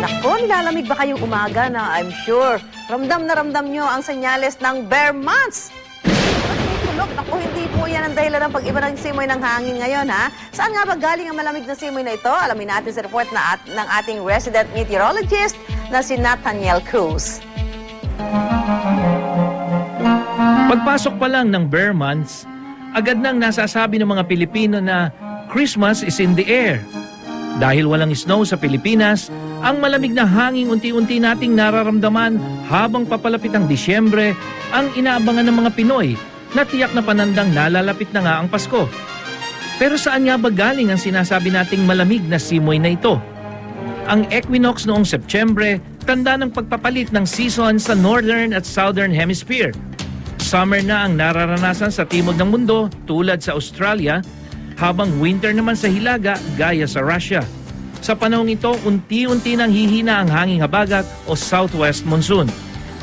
Nako, nilalamig ba kayong umaga na I'm sure ramdam na ramdam nyo ang senyales ng bare months. Tunog? Naku, hindi po yan ang dahilan ng pag-iba ng simoy ng hangin ngayon, ha? Saan nga ba galing ang malamig na simoy na ito? Alamin natin sa report na at, ng ating resident meteorologist na si Nathaniel Cruz. Pagpasok pa lang ng bare months, agad nang nasasabi ng mga Pilipino na Christmas is in the air. Dahil walang snow sa Pilipinas, ang malamig na hangin unti-unti nating nararamdaman habang papalapit ang Disyembre ang inaabangan ng mga Pinoy na tiyak na panandang nalalapit na nga ang Pasko. Pero saan nga ba galing ang sinasabi nating malamig na simoy na ito? Ang equinox noong Setyembre, tanda ng pagpapalit ng season sa Northern at Southern Hemisphere. Summer na ang nararanasan sa timog ng mundo tulad sa Australia, habang winter naman sa Hilaga gaya sa Russia. Sa panahong ito, unti-unti nang hihina ang hanging habagat o southwest monsoon.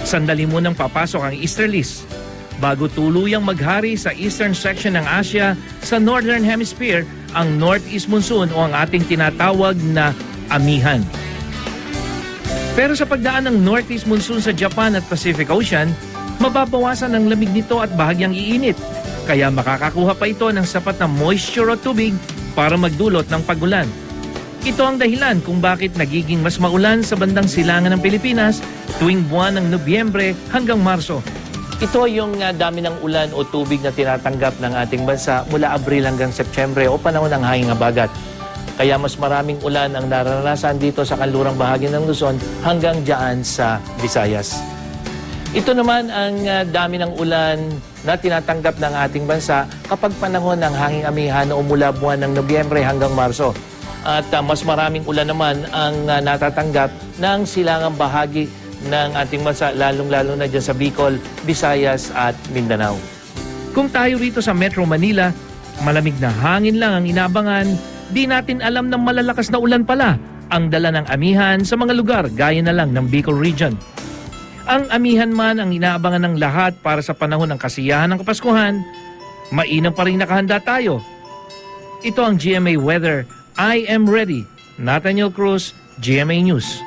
Sandali munang papasok ang easterlies. Bago tuluyang maghari sa eastern section ng Asia, sa northern hemisphere, ang northeast monsoon o ang ating tinatawag na amihan. Pero sa pagdaan ng northeast monsoon sa Japan at Pacific Ocean, mababawasan ang lamig nito at bahagyang iinit. Kaya makakakuha pa ito ng sapat na moisture o tubig para magdulot ng pagulan. Ito ang dahilan kung bakit nagiging mas maulan sa bandang silangan ng Pilipinas tuwing buwan ng Nobyembre hanggang Marso. Ito yung uh, dami ng ulan o tubig na tinatanggap ng ating bansa mula Abril hanggang Septembre o panahon ng hanging habagat. Kaya mas maraming ulan ang nararanasan dito sa kanlurang bahagi ng Luzon hanggang dyan sa Visayas. Ito naman ang uh, dami ng ulan na tinatanggap ng ating bansa kapag panahon ng hanging amihan o mula buwan ng Nobyembre hanggang Marso. At uh, mas maraming ulan naman ang uh, natatanggap ng silangang bahagi ng ating bansa, lalong-lalo na dyan sa Bicol, Visayas at Mindanao. Kung tayo rito sa Metro Manila, malamig na hangin lang ang inabangan, di natin alam na malalakas na ulan pala ang dala ng amihan sa mga lugar gaya na lang ng Bicol Region. Ang amihan man ang inaabangan ng lahat para sa panahon ng kasiyahan ng Kapaskuhan, mainam pa rin nakahanda tayo. Ito ang GMA Weather. I am ready. Nathaniel Cruz, GMA News.